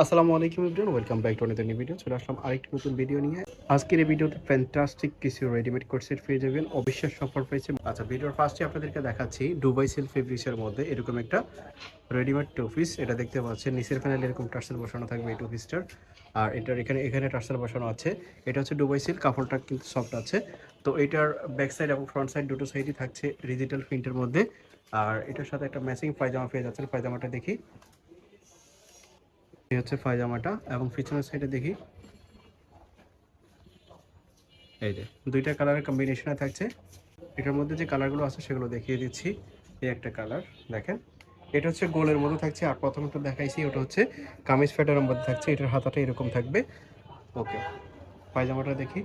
আসসালামু আলাইকুম everyone welcome back to অনেক ভিডিও চলে আসলাম আরেকটি নতুন ভিডিও নিয়ে। আজকের এই ভিডিওতে ফ্যান্টাস্টিক কিছু রেডিমেড কোর্সের পেয়ে যাবেন। অবিশ্বাস সফর পেয়েছে। আচ্ছা ভিডিওর ফার্স্টে আপনাদেরকে দেখাচ্ছি দুবাই সিল ফেব্রিক্সের মধ্যে এরকম একটা রেডিমেড টু পিস এটা দেখতে পাচ্ছেন, নিচের প্যানেলে এরকম টার্সেল বসানো থাকবে এই টু পিসটার আর এটার এখানে এখানে টার্সেল বসানো আছে। এটা হচ্ছে দুবাই সিল কাপড়টা কিন্তু সফট আছে। তো এটার ব্যাক সাইড এবং ফ্রন্ট সাইড দুটো সাইডই থাকছে ডিজিটাল প্রিন্টের মধ্যে। আর এটার সাথে একটা ম্যাচিং পায়জামা পেয়ে যাচ্ছে পায়জামাটা দেখি। এই হচ্ছে পায়জামাটা এবং পিছনের সাইডে দেখি। এই যে, দুইটা কালারের কম্বিনেশনে থাকছে। এটার মধ্যে যে কালারগুলো আছে সেগুলো দেখিয়ে দিচ্ছি। এই একটা কালার দেখেন। এটা হচ্ছে গোলের মধ্যে থাকছে। আর প্রথমটা দেখাইছি, ওটা হচ্ছে কামিজ ফ্যাটারের মধ্যে থাকছে। এটার হাতাটা এরকম থাকবে। ওকে পায়জামাটা দেখি।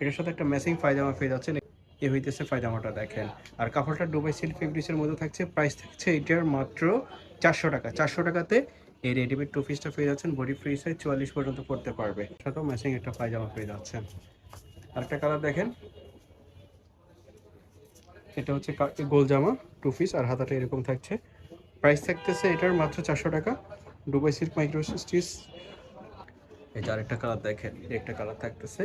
এটার সাথে একটা ম্যাচিং পায়জামা পেয়ে যাচ্ছে এ হইতেছে পায়জামাটা দেখেন। আর কাপড়টা ডুবাই সিল্ক ফেব্রিক্সের মধ্যে থাকছে। প্রাইস থাকছে এটার মাত্র চারশো টাকা। চারশো টাকাতে এই রেডিমেড টু পিসটা পেয়ে যাচ্ছেন বডি ফ্রি সাইজ চুয়াল্লিশ পর্যন্ত পড়তে পারবে। সাথেও ম্যাচিং একটা পায়জামা পেয়ে যাচ্ছেন। আরেকটা কালার দেখেন। এটা হচ্ছে গোল জামা টু পিস আর হাতাটা এরকম থাকছে। প্রাইস থাকতেছে এটার মাত্র চারশো টাকা। ডুবাই সিল্ক মাইক্রো স্টিচ এই যে আরেকটা কালার দেখেন একটা কালার থাকতেছে।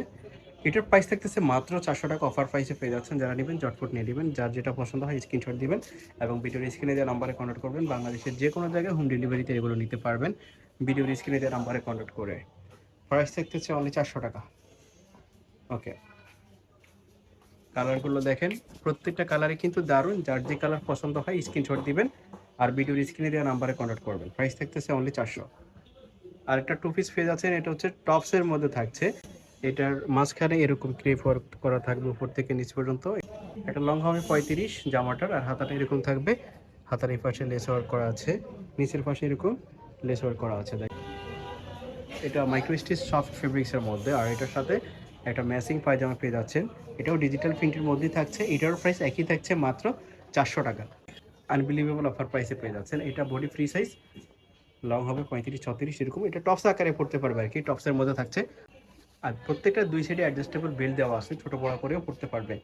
এটার প্রাইস থাকতেছে মাত্র চারশো টাকা অফার প্রাইসে পেয়ে যাচ্ছেন যারা নেবেন চটপট নিয়ে নেবেন। যার যেটা পছন্দ হয় স্ক্রিনশট দিবেন এবং ভিডিওর স্ক্রিনে দেওয়া নাম্বারে কন্ট্যাক্ট করবেন। বাংলাদেশের যে কোনো জায়গায় হোম ডেলিভারিতে এগুলো নিতে পারবেন। ভিডিওর স্ক্রিনে দেওয়া নাম্বারে কন্ট্যাক্ট করে। প্রাইস থাকতেছে অনলি চারশো টাকা। ওকে কালারগুলো দেখেন। প্রত্যেকটা কালারে কিন্তু দারুণ। যার যে কালার পছন্দ হয় স্ক্রিনশট দিবেন। আর ভিডিওর স্ক্রিনে দেওয়া নাম্বারে কন্ট্যাক্ট করবেন। প্রাইস থাকতেছে অনলি চারশো। আর একটা টু পিস পেজ আছেন এটা হচ্ছে টপসের মধ্যে থাকছে। এটার মাঝখানে এরকম ক্রেপ ওয়ার্ক করা থাকবে উপর থেকে নিচ পর্যন্ত। এটা লং হবে পঁয়ত্রিশ জামাটার, আর হাতাটা এরকম থাকবে। হাতার এই পাশে লেস ওয়ার্ক করা আছে। নিচের পাশে এরকম লেস ওয়ার্ক করা আছে, দেখ। এটা মাইক্রো স্টিচ সফট ফেব্রিক্সের মধ্যে, আর এটার সাথে একটা ম্যাচিং পায়জামা পেয়ে যাচ্ছেন। এটাও ডিজিটাল প্রিন্টের মধ্যেই থাকছে। এটার প্রাইস একই থাকছে মাত্র চারশো টাকা। আনবিলিভেবল অফার প্রাইসে পেয়ে যাচ্ছেন। এটা বডি ফ্রি সাইজ লং হবে পঁয়ত্রিশ, ছত্রিশ, এরকম। এটা টপস আকারে পড়তে পারবে আর কি। টপসের মধ্যে থাকছে। আর প্রত্যেকটা দুই সাইডে অ্যাডজাস্টেবল বেল্ট দেওয়া আছে ছোট বড় করেও পড়তে পারবে।